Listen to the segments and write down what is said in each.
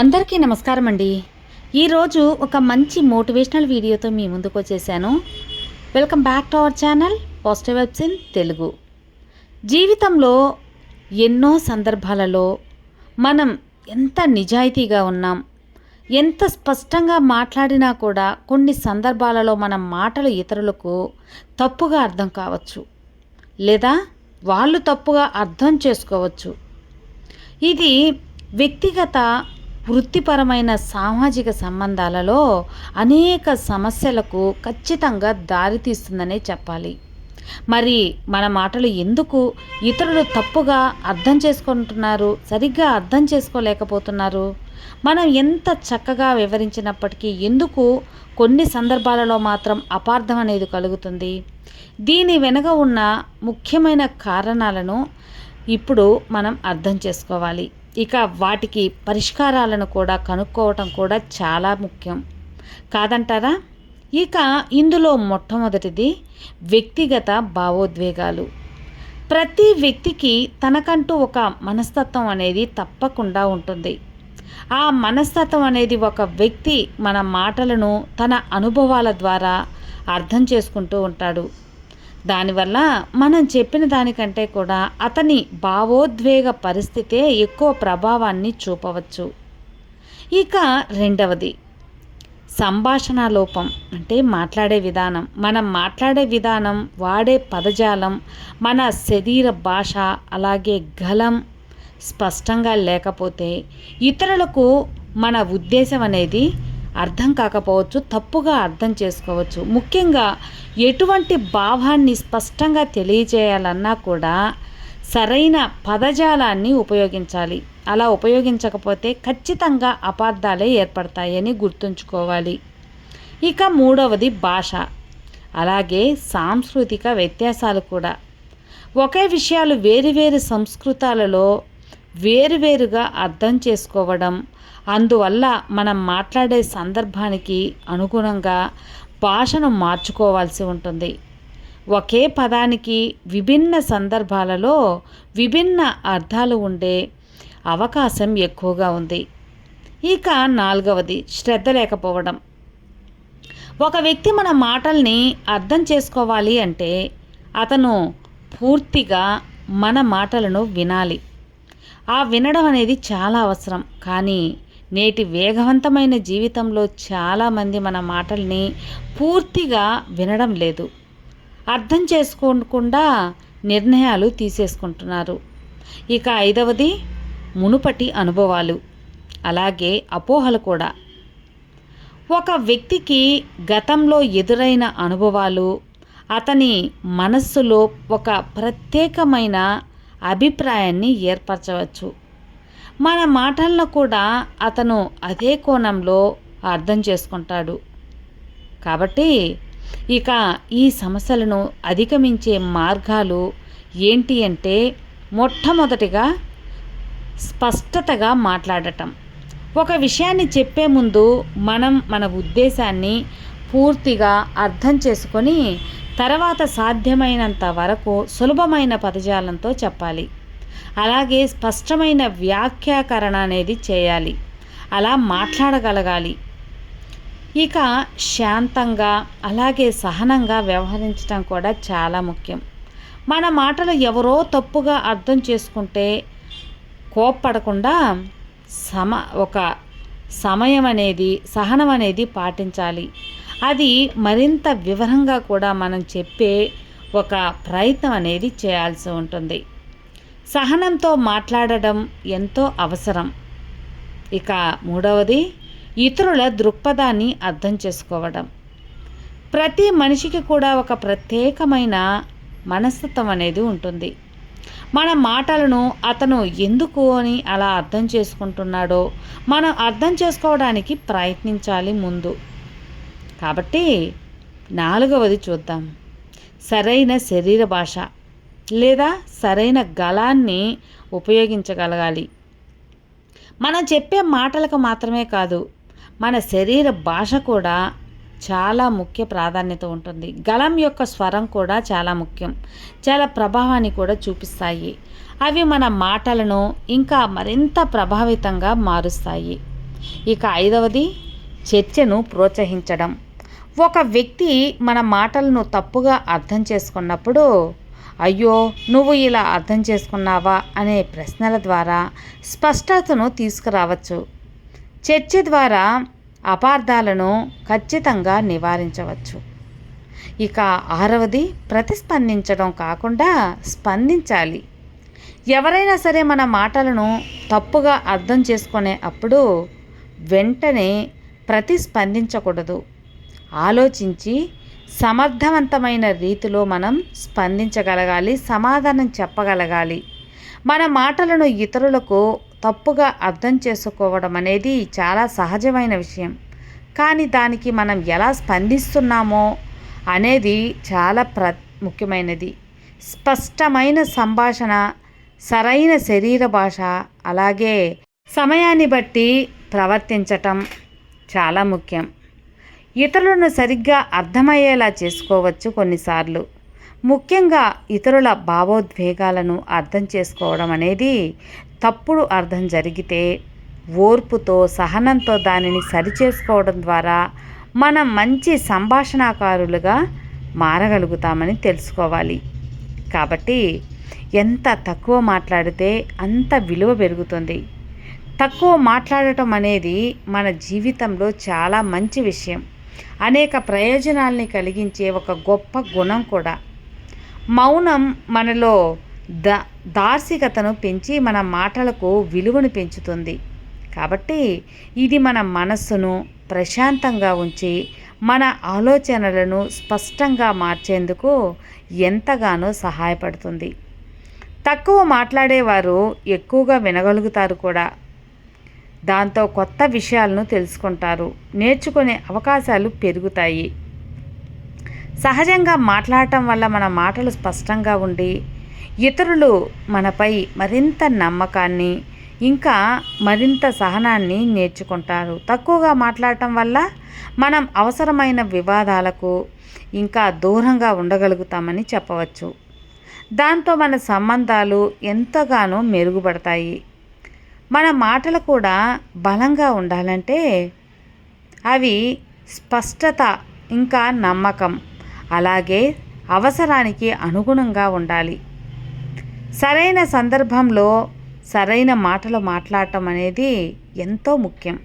అందరికీ నమస్కారం అండి ఈరోజు ఒక మంచి మోటివేషనల్ వీడియోతో మీ ముందుకు వచ్చేసాను. Welcome back to our channel positive vibes in Telugu. జీవితంలో ఎన్నో సందర్భాలలో మనం ఎంత నిజాయితీగా ఉన్నాం ఎంత స్పష్టంగా మాట్లాడినా కూడా కొన్ని సందర్భాలలో మన మాటలు ఇతరులకు తప్పుగా అర్థం కావచ్చు లేదా వాళ్ళు తప్పుగా అర్థం చేసుకోవచ్చు. ఇది వ్యక్తిగత వృత్తిపరమైన సామాజిక సంబంధాలలో అనేక సమస్యలకు ఖచ్చితంగా దారితీస్తుందనే చెప్పాలి. మరి మన మాటలు ఎందుకు ఇతరులు తప్పుగా అర్థం చేసుకుంటున్నారు సరిగ్గా అర్థం చేసుకోలేకపోతున్నారు? మనం ఎంత చక్కగా వివరించినప్పటికీ ఎందుకు కొన్ని సందర్భాలలో మాత్రం అపార్థం అనేది కలుగుతుంది? దీని వెనుక ఉన్న ముఖ్యమైన కారణాలను ఇప్పుడు మనం అర్థం చేసుకోవాలి. ఇక వాటికి పరిష్కారాలను కూడా కనుక్కోవటం కూడా చాలా ముఖ్యం. కాదంటారా? ఇక ఇందులో మొట్టమొదటిది వ్యక్తిగత భావోద్వేగాలు. ప్రతి వ్యక్తికి తనకంటూ ఒక మనస్తత్వం అనేది తప్పకుండా ఉంటుంది. ఆ మనస్తత్వం అనేది ఒక వ్యక్తి మన మాటలను తన అనుభవాల ద్వారా అర్థం చేసుకుంటూ ఉంటాడు. దానివల్ల మనం చెప్పిన దానికంటే కూడా అతని భావోద్వేగ పరిస్థితే ఎక్కువ ప్రభావాన్ని చూపవచ్చు. ఇక రెండవది సంభాషణ లోపం అంటే మాట్లాడే విధానం. మనం మాట్లాడే విధానం వాడే పదజాలం మన శరీర భాష అలాగే గలం స్పష్టంగా లేకపోతే ఇతరులకు మన ఉద్దేశం అనేది అర్థం కాకపోవచ్చు తప్పుగా అర్థం చేసుకోవచ్చు. ముఖ్యంగా ఎటువంటి భావాన్ని స్పష్టంగా తెలియజేయాలన్నా కూడా సరైన పదజాలాన్ని ఉపయోగించాలి. అలా ఉపయోగించకపోతే ఖచ్చితంగా అపార్థాలే ఏర్పడతాయని గుర్తుంచుకోవాలి. ఇక మూడవది భాష. అలాగే సాంస్కృతిక వ్యత్యాసాలు కూడా. ఒకే విషయాలు వేరు వేరు సంస్కృతాలలో వేరువేరుగా అర్థం చేసుకోవడం. అందువల్ల మనం మాట్లాడే సందర్భానికి అనుగుణంగా భాషను మార్చుకోవాల్సి ఉంటుంది. ఒకే పదానికి విభిన్న సందర్భాలలో విభిన్న అర్థాలు ఉండే అవకాశం ఎక్కువగా ఉంది. ఇక నాలుగవది శ్రద్ధ లేకపోవడం. ఒక వ్యక్తి మన మాటల్ని అర్థం చేసుకోవాలి అంటే అతను పూర్తిగా మన మాటలను వినాలి. ఆ వినడం అనేది చాలా అవసరం. కానీ నేటి వేగవంతమైన జీవితంలో చాలామంది మన మాటల్ని పూర్తిగా వినడం లేదు. అర్థం చేసుకోకుండా నిర్ణయాలు తీసేసుకుంటున్నారు. ఇక ఐదవది మునుపటి అనుభవాలు. అలాగే అపోహలు కూడా. ఒక వ్యక్తికి గతంలో ఎదురైన అనుభవాలు అతని మనస్సులో ఒక ప్రత్యేకమైన అభిప్రాయాన్ని ఏర్పరచవచ్చు. మన మాటలను కూడా అతను అదే కోణంలో అర్థం చేసుకుంటాడు. కాబట్టి ఇక ఈ సమస్యలను అధిగమించే మార్గాలు ఏంటి అంటే మొట్టమొదటిగా స్పష్టతగా మాట్లాడటం. ఒక విషయాన్ని చెప్పే ముందు మనం మన ఉద్దేశాన్ని పూర్తిగా అర్థం చేసుకొని తర్వాత సాధ్యమైనంత వరకు సులభమైన పదజాలంతో చెప్పాలి. అలాగే స్పష్టమైన వ్యాఖ్యాకరణ అనేది చేయాలి. అలా మాట్లాడగలగాలి. ఇక శాంతంగా అలాగే సహనంగా వ్యవహరించడం కూడా చాలా ముఖ్యం. మన మాటలు ఎవరో తప్పుగా అర్థం చేసుకుంటే కోప్పడకుండా సమ ఒక సమయం అనేది సహనం అనేది పాటించాలి. అది మరింత వివరంగా కూడా మనం చెప్పే ఒక ప్రయత్నం అనేది చేయాల్సి ఉంటుంది. సహనంతో మాట్లాడడం ఎంతో అవసరం. ఇక మూడవది ఇతరుల దృక్పథాన్ని అర్థం చేసుకోవడం. ప్రతి మనిషికి కూడా ఒక ప్రత్యేకమైన మనస్తత్వం అనేది ఉంటుంది. మన మాటలను అతను ఎందుకు అని అలా అర్థం చేసుకుంటున్నాడో మనం అర్థం చేసుకోవడానికి ప్రయత్నించాలి ముందు. కాబట్టి నాలుగవది చూద్దాం. సరైన శరీర భాష లేదా సరైన గళాన్ని ఉపయోగించగలగాలి. మనం చెప్పే మాటలకు మాత్రమే కాదు మన శరీర భాష కూడా చాలా ముఖ్య ప్రాధాన్యత ఉంటుంది. గళం యొక్క స్వరం కూడా చాలా ముఖ్యం. చాలా ప్రభావాన్ని కూడా చూపిస్తాయి. అవి మన మాటలను ఇంకా మరింత ప్రభావితంగా మారుస్తాయి. ఇక ఐదవది చర్చను ప్రోత్సహించడం. ఒక వ్యక్తి మన మాటలను తప్పుగా అర్థం చేసుకున్నప్పుడు అయ్యో నువ్వు ఇలా అర్థం చేసుకున్నావా అనే ప్రశ్నల ద్వారా స్పష్టతను తీసుకురావచ్చు. చర్చ ద్వారా అపార్థాలను ఖచ్చితంగా నివారించవచ్చు. ఇక ఆరవది ప్రతిస్పందించడం కాకుండా స్పందించాలి. ఎవరైనా సరే మన మాటలను తప్పుగా అర్థం చేసుకునే అప్పుడు వెంటనే ప్రతిస్పందించకూడదు. ఆలోచించి సమర్థవంతమైన రీతిలో మనం స్పందించగలగాలి సమాధానం చెప్పగలగాలి. మన మాటలను ఇతరులకు తప్పుగా అర్థం చేసుకోవడం అనేది చాలా సహజమైన విషయం. కానీ దానికి మనం ఎలా స్పందిస్తున్నామో అనేది చాలా ప్ర ముఖ్యమైనది. స్పష్టమైన సంభాషణ సరైన శరీర భాష అలాగే సమయాన్ని బట్టి ప్రవర్తించటం చాలా ముఖ్యం. ఇతరులను సరిగ్గా అర్థమయ్యేలా చేసుకోవచ్చు కొన్నిసార్లు. ముఖ్యంగా ఇతరుల భావోద్వేగాలను అర్థం చేసుకోవడం అనేది తప్పుడు అర్థం జరిగితే ఓర్పుతో సహనంతో దానిని సరిచేసుకోవడం ద్వారా మనం మంచి సంభాషణాకారులుగా మారగలుగుతామని తెలుసుకోవాలి. కాబట్టి ఎంత తక్కువ మాట్లాడితే అంత విలువ పెరుగుతుంది. తక్కువ మాట్లాడటం అనేది మన జీవితంలో చాలా మంచి విషయం. అనేక ప్రయోజనాల్ని కలిగించే ఒక గొప్ప గుణం కూడా. మౌనం మనలో ద దార్శికతను పెంచి మన మాటలకు విలువను పెంచుతుంది. కాబట్టి ఇది మన మనస్సును ప్రశాంతంగా ఉంచి మన ఆలోచనలను స్పష్టంగా మార్చేందుకు ఎంతగానో సహాయపడుతుంది. తక్కువ మాట్లాడేవారు ఎక్కువగా వినగలుగుతారు కూడా. దాంతో కొత్త విషయాలను తెలుసుకుంటారు. నేర్చుకునే అవకాశాలు పెరుగుతాయి. సహజంగా మాట్లాడటం వల్ల మన మాటలు స్పష్టంగా ఉండి ఇతరులు మనపై మరింత నమ్మకాన్ని ఇంకా మరింత సహనాన్ని నేర్చుకుంటారు. తక్కువగా మాట్లాడటం వల్ల మనం అవసరమైన వివాదాలకు ఇంకా దూరంగా ఉండగలుగుతామని చెప్పవచ్చు. దాంతో మన సంబంధాలు ఎంతగానో మెరుగుపడతాయి. మన మాటలు కూడా బలంగా ఉండాలంటే అవి స్పష్టత ఇంకా నమ్మకం అలాగే అవసరానికి అనుగుణంగా ఉండాలి. సరైన సందర్భంలో సరైన మాటలు మాట్లాడటం అనేది ఎంతో ముఖ్యం.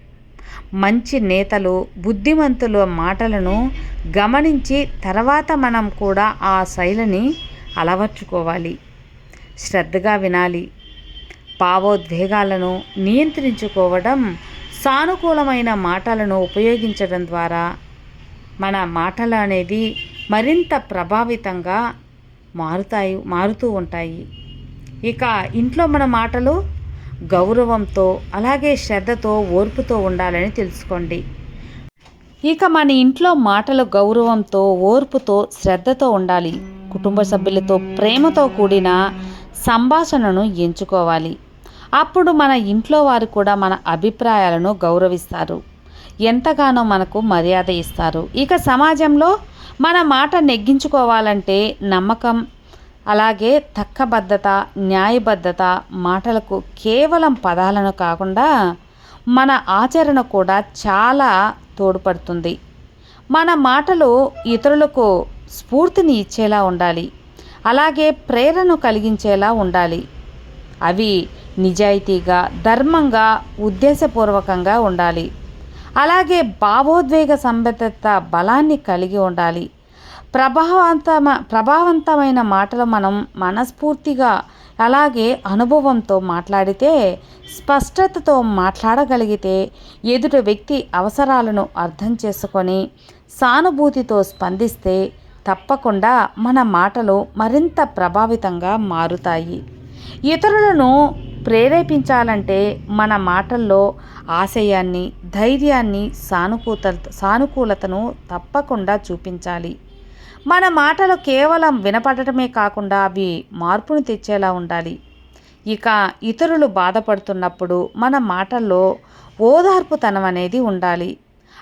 మంచి నేతలు బుద్ధిమంతుల మాటలను గమనించి తర్వాత మనం కూడా ఆ శైలిని అలవర్చుకోవాలి. శ్రద్ధగా వినాలి. భావోద్వేగాలను నియంత్రించుకోవడం సానుకూలమైన మాటలను ఉపయోగించడం ద్వారా మన మాటలు అనేది మరింత ప్రభావితంగా మారుతాయి మారుతూ ఉంటాయి. ఇక ఇంట్లో మన మాటలు గౌరవంతో అలాగే శ్రద్ధతో ఓర్పుతో ఉండాలని తెలుసుకోండి. ఇక మన ఇంట్లో మాటలు గౌరవంతో ఓర్పుతో శ్రద్ధతో ఉండాలి. కుటుంబ సభ్యులతో ప్రేమతో కూడిన సంభాషణను ఎంచుకోవాలి. అప్పుడు మన ఇంట్లో వారు కూడా మన అభిప్రాయాలను గౌరవిస్తారు. ఎంతగానో మనకు మర్యాద ఇస్తారు. ఇక సమాజంలో మన మాట నెగ్గించుకోవాలంటే నమ్మకం అలాగే తక్కబద్ధత న్యాయబద్ధత మాటలకు కేవలం పదాలను కాకుండా మన ఆచరణ కూడా చాలా తోడ్పడుతుంది. మన మాటలు ఇతరులకు స్ఫూర్తిని ఇచ్చేలా ఉండాలి. అలాగే ప్రేరణ కలిగించేలా ఉండాలి. అవి నిజాయితీగా ధర్మంగా ఉద్దేశపూర్వకంగా ఉండాలి. అలాగే భావోద్వేగ సంబద్ధత బలాన్ని కలిగి ఉండాలి. ప్రభావవంతమ ప్రభావవంతమైన మాటలు మనం మనస్ఫూర్తిగా అలాగే అనుభవంతో మాట్లాడితే స్పష్టతతో మాట్లాడగలిగితే ఎదుటి వ్యక్తి అవసరాలను అర్థం చేసుకొని సానుభూతితో స్పందిస్తే తప్పకుండా మన మాటలు మరింత ప్రభావితంగా మారుతాయి. ఇతరులను ప్రేరేపించాలంటే మన మాటల్లో ఆశయాన్ని ధైర్యాన్ని సానుకూత సానుకూలతను తప్పకుండా చూపించాలి. మన మాటలు కేవలం వినపడటమే కాకుండా అవి మార్పును తెచ్చేలా ఉండాలి. ఇక ఇతరులు బాధపడుతున్నప్పుడు మన మాటల్లో ఓదార్పుతనం అనేది ఉండాలి.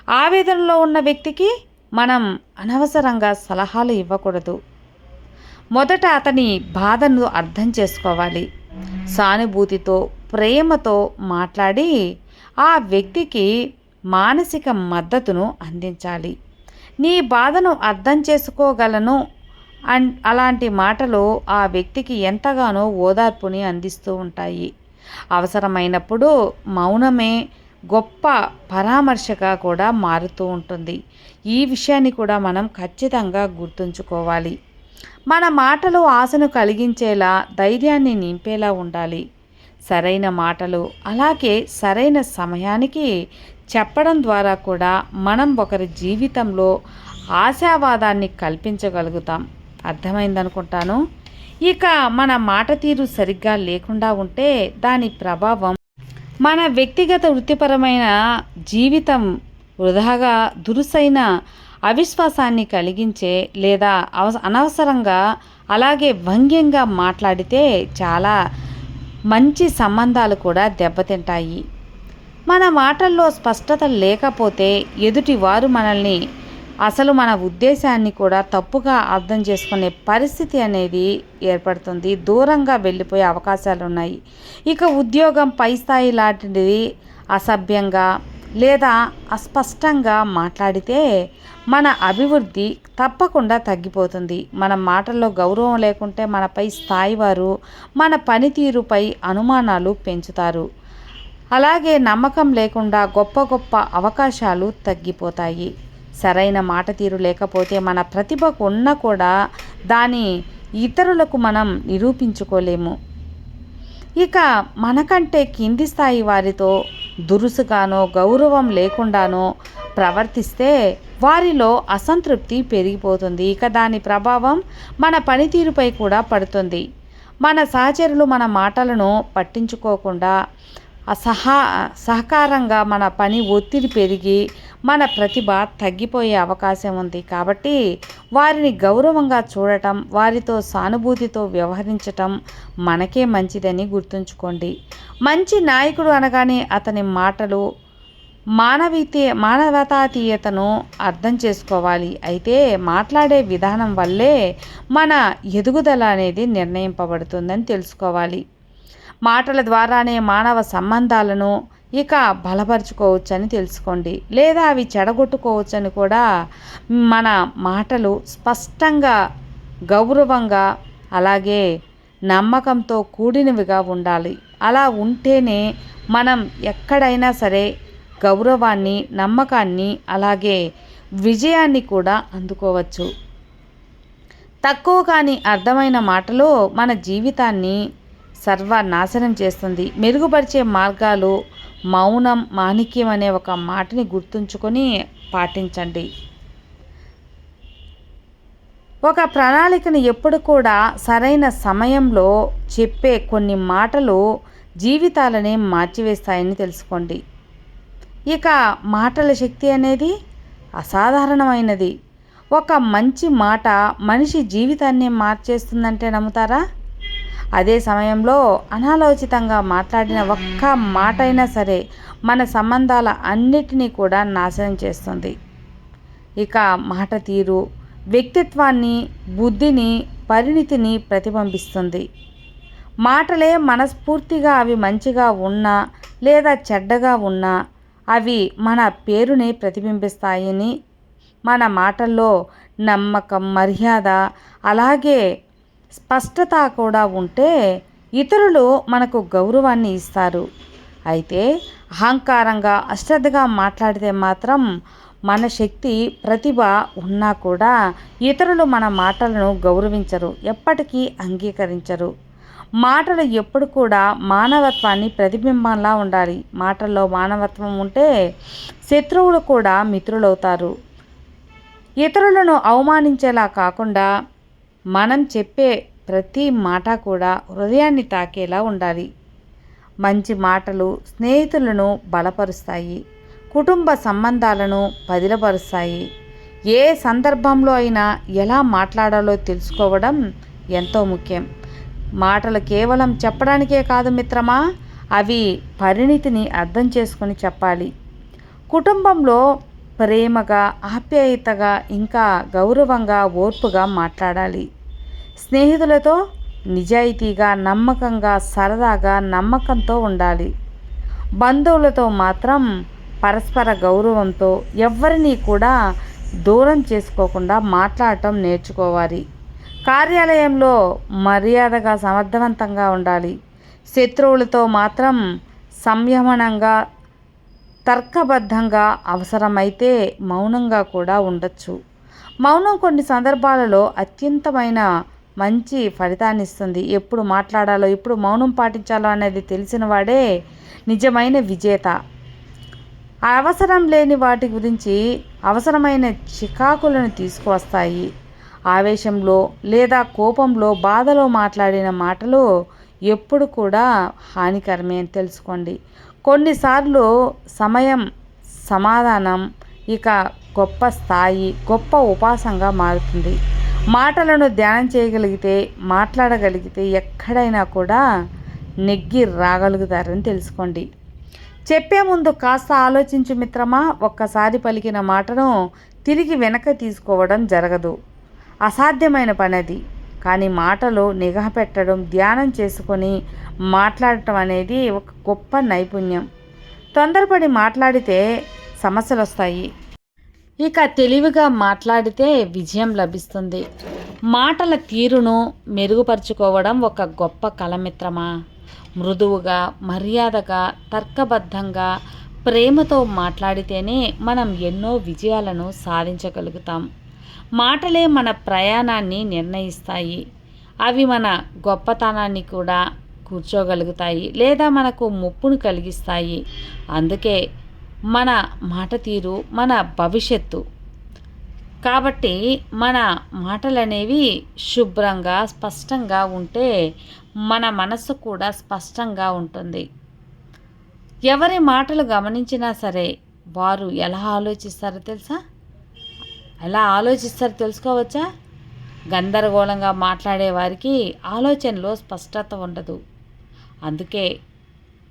ఆవేదనలో ఉన్న వ్యక్తికి మనం అనవసరంగా సలహాలు ఇవ్వకూడదు. మొదట అతని బాధను అర్థం చేసుకోవాలి. సానుభూతితో ప్రేమతో మాట్లాడి ఆ వ్యక్తికి మానసిక మద్దతును అందించాలి. నీ బాధను అర్థం చేసుకోగలను అన్ అలాంటి మాటలు ఆ వ్యక్తికి ఎంతగానో ఓదార్పుని అందిస్తూ ఉంటాయి. అవసరమైనప్పుడు మౌనమే గొప్ప పరామర్శగా కూడా మారుతూ ఉంటుంది. ఈ విషయాన్ని కూడా మనం ఖచ్చితంగా గుర్తుంచుకోవాలి. మన మాటలు ఆశను కలిగించేలా ధైర్యాన్ని నింపేలా ఉండాలి. సరైన మాటలు అలాగే సరైన సమయానికి చెప్పడం ద్వారా కూడా మనం ఒకరి జీవితంలో ఆశావాదాన్ని కల్పించగలుగుతాం. అర్థమైందనుకుంటాను? ఇక మన మాట తీరు సరిగ్గా లేకుండా ఉంటే దాని ప్రభావం మన వ్యక్తిగత వృత్తిపరమైన జీవితం వృధాగా దురుసైన అవిశ్వాసాన్ని కలిగించే లేదా అవస అనవసరంగా అలాగే వ్యంగ్యంగా మాట్లాడితే చాలా మంచి సంబంధాలు కూడా దెబ్బతింటాయి. మన మాటల్లో స్పష్టత లేకపోతే ఎదుటివారు మనల్ని అసలు మన ఉద్దేశాన్ని కూడా తప్పుగా అర్థం చేసుకునే పరిస్థితి అనేది ఏర్పడుతుంది. దూరంగా వెళ్ళిపోయే అవకాశాలు ఉన్నాయి ఇక ఉద్యోగం పై స్థాయి లాంటిది అసభ్యంగా లేదా అస్పష్టంగా మాట్లాడితే మన అభివృద్ధి తప్పకుండా తగ్గిపోతుంది. మన మాటల్లో గౌరవం లేకుంటే మనపై స్థాయి వారు మన పనితీరుపై అనుమానాలు పెంచుతారు. అలాగే నమ్మకం లేకుండా గొప్ప గొప్ప అవకాశాలు తగ్గిపోతాయి. సరైన మాట తీరు లేకపోతే మన ప్రతిభకు ఉన్న కూడా దాని ఇతరులకు మనం నిరూపించుకోలేము. ఇక మనకంటే కింది స్థాయి వారితో దురుసుగానో గౌరవం లేకుండానో ప్రవర్తిస్తే వారిలో అసంతృప్తి పెరిగిపోతుంది. ఇక దాని ప్రభావం మన పనితీరుపై కూడా పడుతుంది. మన సహచరులు మన మాటలను పట్టించుకోకుండా సహా సహకారంగా మన పని ఒత్తిడి పెరిగి మన ప్రతిభ తగ్గిపోయే అవకాశం ఉంది. కాబట్టి వారిని గౌరవంగా చూడటం వారితో సానుభూతితో వ్యవహరించటం మనకే మంచిదని గుర్తుంచుకోండి. మంచి నాయకుడు అనగానే అతని మాటలు మానవీతే మానవతాతీయతను అర్థం చేసుకోవాలి. అయితే మాట్లాడే విధానం వల్లే మన ఎదుగుదల అనేది నిర్ణయింపబడుతుందని తెలుసుకోవాలి. మాటల ద్వారానే మానవ సంబంధాలను ఇక బలపరుచుకోవచ్చని తెలుసుకోండి. లేదా అవి చెడగొట్టుకోవచ్చని కూడా మన మాటలు స్పష్టంగా గౌరవంగా అలాగే నమ్మకంతో కూడినవిగా ఉండాలి. అలా ఉంటేనే మనం ఎక్కడైనా సరే గౌరవాన్ని నమ్మకాన్ని అలాగే విజయాన్ని కూడా అందుకోవచ్చు. తక్కువ కానీ అర్థమైన మాటలు మన జీవితాన్ని సర్వనాశనం చేస్తుంది. మెరుగుపరిచే మార్గాలు మౌనం మాణిక్యం అనే ఒక మాటని గుర్తుంచుకొని పాటించండి. ఒక ప్రణాళికను ఎప్పుడు కూడా సరైన సమయంలో చెప్పే కొన్ని మాటలు జీవితాలనే మార్చివేస్తాయని తెలుసుకోండి. ఇక మాటల శక్తి అనేది అసాధారణమైనది. ఒక మంచి మాట మనిషి జీవితాన్ని మార్చేస్తుందంటే నమ్ముతారా? అదే సమయంలో అనాలోచితంగా మాట్లాడిన ఒక్క మాట అయినా సరే మన సంబంధాల అన్నిటినీ కూడా నాశనం చేస్తుంది. ఇక మాట తీరు వ్యక్తిత్వాన్ని బుద్ధిని పరిణితిని ప్రతిబింబిస్తుంది. మాటలే మనస్ఫూర్తిగా అవి మంచిగా ఉన్నా లేదా చెడ్డగా ఉన్నా అవి మన పేరుని ప్రతిబింబిస్తాయని మన మాటల్లో నమ్మకం మర్యాద అలాగే స్పష్టత కూడా ఉంటే ఇతరులు మనకు గౌరవాన్ని ఇస్తారు. అయితే అహంకారంగా అశ్రద్ధగా మాట్లాడితే మాత్రం మన శక్తి ప్రతిభ ఉన్నా కూడా ఇతరులు మన మాటలను గౌరవించరు ఎప్పటికీ అంగీకరించరు. మాటలు ఎప్పుడు కూడా మానవత్వాన్ని ప్రతిబింబంలా ఉండాలి. మాటల్లో మానవత్వం ఉంటే శత్రువులు కూడా మిత్రులవుతారు. ఇతరులను అవమానించేలా కాకుండా మనం చెప్పే ప్రతి మాట కూడా హృదయాన్ని తాకేలా ఉండాలి. మంచి మాటలు స్నేహితులను బలపరుస్తాయి. కుటుంబ సంబంధాలను పదిలపరుస్తాయి ఏ సందర్భంలో అయినా ఎలా మాట్లాడాలో తెలుసుకోవడం ఎంతో ముఖ్యం. మాటలు కేవలం చెప్పడానికే కాదు మిత్రమా అవి పరిణితిని అర్థం చేసుకొని చెప్పాలి. కుటుంబంలో ప్రేమగా ఆప్యాయతగా ఇంకా గౌరవంగా ఓర్పుగా మాట్లాడాలి. స్నేహితులతో నిజాయితీగా నమ్మకంగా సరదాగా నమ్మకంతో ఉండాలి. బంధువులతో మాత్రం పరస్పర గౌరవంతో ఎవరిని కూడా దూరం చేసుకోకుండా మాట్లాడటం నేర్చుకోవాలి. కార్యాలయంలో మర్యాదగా సమర్థవంతంగా ఉండాలి. శత్రువులతో మాత్రం సంయమనంగా తర్కబద్ధంగా అవసరమైతే మౌనంగా కూడా ఉండొచ్చు. మౌనం కొన్ని సందర్భాలలో అత్యంతమైన మంచి ఫలితాన్ని ఇస్తుంది ఎప్పుడు మాట్లాడాలో ఎప్పుడు మౌనం పాటించాలో అనేది తెలిసిన వాడే నిజమైన విజేత. అవసరం లేని వాటి గురించి అవసరమైన చికాకులను తీసుకువస్తాయి. ఆవేశంలో లేదా కోపంలో బాధలో మాట్లాడిన మాటలు ఎప్పుడు కూడా హానికరమే అని తెలుసుకోండి. కొన్నిసార్లు సమయం సమాధానం ఇక గొప్ప స్థాయి గొప్ప ఉపాసంగా మారుతుంది. మాటలను ధ్యానం చేయగలిగితే మాట్లాడగలిగితే ఎక్కడైనా కూడా నెగ్గి రాగలుగుతారని తెలుసుకోండి. చెప్పే ముందు కాస్త ఆలోచించు మిత్రమా ఒక్కసారి పలికిన మాటను తిరిగి వెనక తీసుకోవడం జరగదు. అసాధ్యమైన పని అది కానీ మాటలు నిఘా పెట్టడం ధ్యానం చేసుకొని మాట్లాడటం అనేది ఒక గొప్ప నైపుణ్యం. తొందరపడి మాట్లాడితే సమస్యలు వస్తాయి ఇక తెలివిగా మాట్లాడితే విజయం లభిస్తుంది. మాటల తీరును మెరుగుపరుచుకోవడం ఒక గొప్ప కళమిత్రమా? మృదువుగా మర్యాదగా తర్కబద్ధంగా ప్రేమతో మాట్లాడితేనే మనం ఎన్నో విజయాలను సాధించగలుగుతాం. మాటలే మన ప్రయాణాన్ని నిర్ణయిస్తాయి. అవి మన గొప్పతనాన్ని కూడా కూర్చోగలుగుతాయి లేదా మనకు ముప్పును కలిగిస్తాయి. అందుకే మన మాట తీరు మన భవిష్యత్తు. కాబట్టి మన మాటలనేవి శుభ్రంగా స్పష్టంగా ఉంటే మన మనసు కూడా స్పష్టంగా ఉంటుంది. ఎవరి మాటలు గమనించినా సరే వారు ఎలా ఆలోచిస్తారో తెలుసా? ఎలా ఆలోచిస్తారో తెలుసుకోవచ్చా? గందరగోళంగా మాట్లాడే వారికి ఆలోచనలో స్పష్టత ఉండదు. అందుకే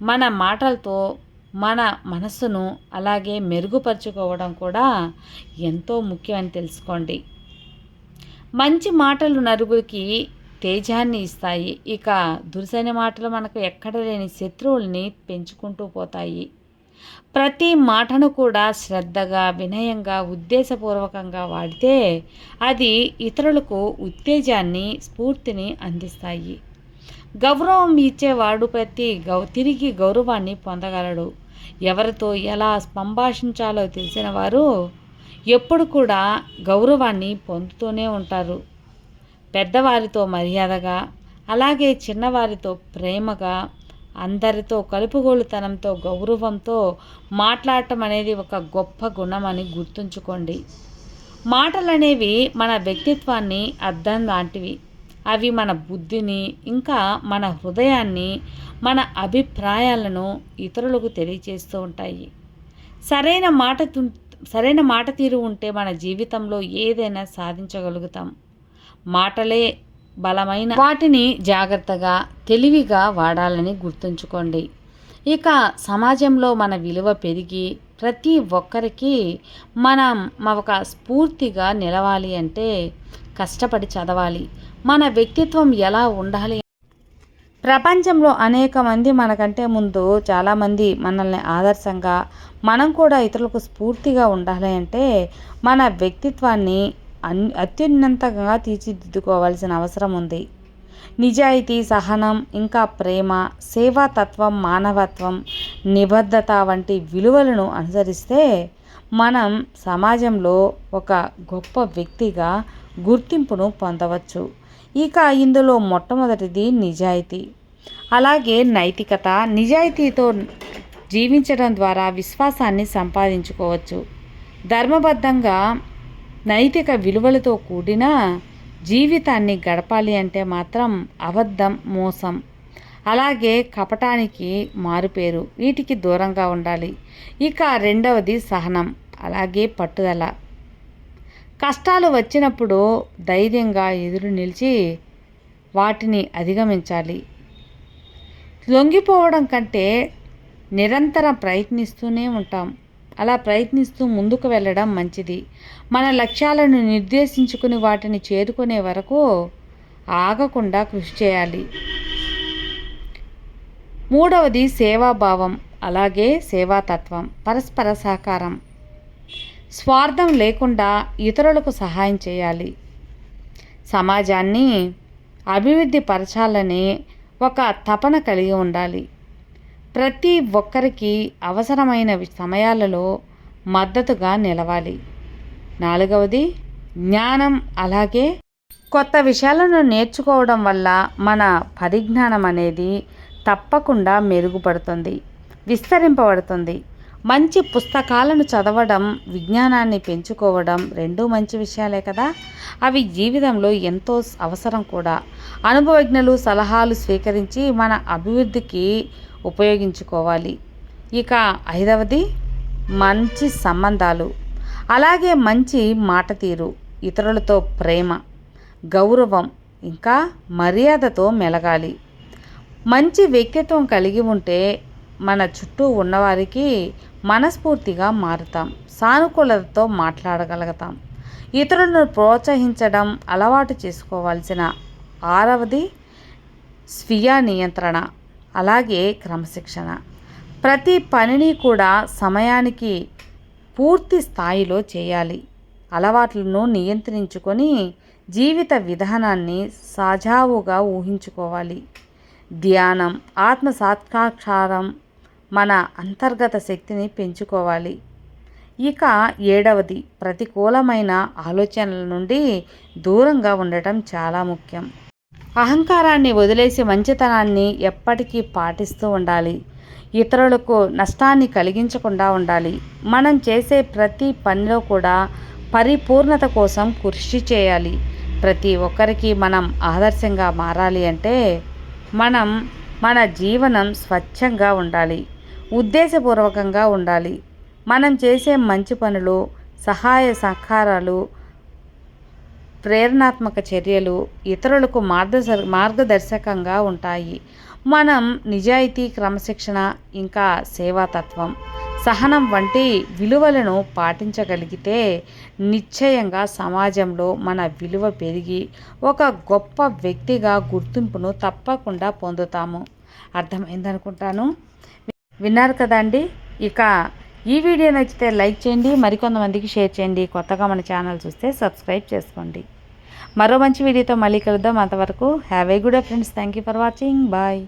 మన మాటలతో మన మనస్సును అలాగే మెరుగుపరుచుకోవడం కూడా ఎంతో ముఖ్యమని తెలుసుకోండి. మంచి మాటలు నలుగురికి తేజాన్ని ఇస్తాయి. ఇక దుర్సైన మాటలు మనకు ఎక్కడ లేని శత్రువుల్ని పెంచుకుంటూ పోతాయి. ప్రతి మాటను కూడా శ్రద్ధగా వినయంగా ఉద్దేశపూర్వకంగా వాడితే అది ఇతరులకు ఉత్తేజాన్ని స్ఫూర్తిని అందిస్తాయి. గౌరవం ఇచ్చేవాడు ప్రతి గౌ తిరిగి గౌరవాన్ని పొందగలడు. ఎవరితో ఎలా సంభాషించాలో తెలిసిన వారు ఎప్పుడు కూడా గౌరవాన్ని పొందుతూనే ఉంటారు. పెద్దవారితో మర్యాదగా అలాగే చిన్నవారితో ప్రేమగా అందరితో కలుపుగోలుతనంతో గౌరవంతో మాట్లాడటం అనేది ఒక గొప్ప గుణం అని గుర్తుంచుకోండి. మాటలు అనేవి మన వ్యక్తిత్వాన్ని అర్థం లాంటివి. అవి మన బుద్ధిని ఇంకా మన హృదయాన్ని మన అభిప్రాయాలను ఇతరులకు తెలియజేస్తూ ఉంటాయి. సరైన మాట సరైన మాట తీరు ఉంటే మన జీవితంలో ఏదైనా సాధించగలుగుతాం. మాటలే బలమైన వాటిని జాగ్రత్తగా తెలివిగా వాడాలని గుర్తుంచుకోండి. ఇక సమాజంలో మన విలువ పెరిగి ప్రతి ఒక్కరికి మనం ఒక స్ఫూర్తిగా నిలవాలి అంటే కష్టపడి చదవాలి. మన వ్యక్తిత్వం ఎలా ఉండాలి? ప్రపంచంలో అనేక మంది మనకంటే ముందు చాలామంది మనల్ని ఆదర్శంగా మనం కూడా ఇతరులకు స్ఫూర్తిగా ఉండాలి అంటే మన వ్యక్తిత్వాన్ని అన్ అత్యున్నతంగా తీర్చిదిద్దుకోవాల్సిన అవసరం ఉంది. నిజాయితీ సహనం ఇంకా ప్రేమ సేవాతత్వం మానవత్వం నిబద్ధత వంటి విలువలను అనుసరిస్తే మనం సమాజంలో ఒక గొప్ప వ్యక్తిగా గుర్తింపును పొందవచ్చు. ఇక ఇందులో మొట్టమొదటిది నిజాయితీ. అలాగే నైతికత నిజాయితీతో జీవించడం ద్వారా విశ్వాసాన్ని సంపాదించుకోవచ్చు. ధర్మబద్ధంగా నైతిక విలువలతో కూడిన జీవితాన్ని గడపాలి అంటే మాత్రం అబద్ధం మోసం. అలాగే కపటానికి మారుపేరు వీటికి దూరంగా ఉండాలి. ఇక రెండవది సహనం అలాగే పట్టుదల. కష్టాలు వచ్చినప్పుడు ధైర్యంగా ఎదురు నిలిచి వాటిని అధిగమించాలి. లొంగిపోవడం కంటే నిరంతరం ప్రయత్నిస్తూనే ఉంటాం. అలా ప్రయత్నిస్తూ ముందుకు వెళ్ళడం మంచిది. మన లక్ష్యాలను నిర్దేశించుకుని వాటిని చేరుకునే వరకు ఆగకుండా కృషి చేయాలి. మూడవది సేవాభావం అలాగే సేవాతత్వం పరస్పర సహకారం. స్వార్థం లేకుండా ఇతరులకు సహాయం చేయాలి. సమాజాన్ని అభివృద్ధి పరచాలని ఒక తపన కలిగి ఉండాలి. ప్రతి ఒక్కరికి అవసరమైన సమయాలలో మద్దతుగా నిలవాలి. నాలుగవది జ్ఞానం అలాగే కొత్త విషయాలను నేర్చుకోవడం వల్ల మన పరిజ్ఞానం అనేది తప్పకుండా మెరుగుపడుతుంది విస్తరింపబడుతుంది. మంచి పుస్తకాలను చదవడం విజ్ఞానాన్ని పెంచుకోవడం రెండూ మంచి విషయాలే కదా. అవి జీవితంలో ఎంతో అవసరం కూడా. అనుభవజ్ఞులు సలహాలు స్వీకరించి మన అభివృద్ధికి ఉపయోగించుకోవాలి. ఇక ఐదవది మంచి సంబంధాలు. అలాగే మంచి మాట తీరు ఇతరులతో ప్రేమ గౌరవం ఇంకా మర్యాదతో మెలగాలి. మంచి వ్యక్తిత్వం కలిగి ఉంటే మన చుట్టూ ఉన్నవారికి మనస్ఫూర్తిగా మారుతాం సానుకూలతతో మాట్లాడగలుగుతాం. ఇతరులను ప్రోత్సహించడం అలవాటు చేసుకోవాల్సిన ఆరవది స్వీయ నియంత్రణ అలాగే క్రమశిక్షణ. ప్రతి పనిని కూడా సమయానికి పూర్తి స్థాయిలో చేయాలి. అలవాట్లను నియంత్రించుకొని జీవిత విధానాన్ని సజావుగా ఊహించుకోవాలి. ధ్యానం ఆత్మ సాక్షాత్కారం మన అంతర్గత శక్తిని పెంచుకోవాలి. ఇక ఏడవది ప్రతికూలమైన ఆలోచనల నుండి దూరంగా ఉండటం చాలా ముఖ్యం. అహంకారాన్ని వదిలేసి మంచితనాన్ని ఎప్పటికీ పాటిస్తూ ఉండాలి. ఇతరులకు నష్టాన్ని కలిగించకుండా ఉండాలి. మనం చేసే ప్రతి పనిలో కూడా పరిపూర్ణత కోసం కృషి చేయాలి. ప్రతి ఒక్కరికి మనం ఆదర్శంగా మారాలి అంటే మనం మన జీవనం స్వచ్ఛంగా ఉండాలి. ఉద్దేశపూర్వకంగా ఉండాలి. మనం చేసే మంచి పనులు సహాయ సహకారాలు ప్రేరణాత్మక చర్యలు ఇతరులకు మార్గ మార్గదర్శకంగా ఉంటాయి. మనం నిజాయితీ క్రమశిక్షణ ఇంకా సేవాతత్వం సహనం వంటి విలువలను పాటించగలిగితే నిశ్చయంగా సమాజంలో మన విలువ పెరిగి ఒక గొప్ప వ్యక్తిగా గుర్తింపును తప్పకుండా పొందుతాము. అర్థమైందనుకుంటాను? విన్నారు కదండి ఇక ఈ వీడియో నచ్చితే లైక్ చేయండి మరికొంతమందికి షేర్ చేయండి. కొత్తగా మన ఛానల్ చూస్తే సబ్స్క్రైబ్ చేసుకోండి. మరో మంచి వీడియోతో మళ్ళీ కలుద్దాం. అంతవరకు have a good friends. Thank you for watching bye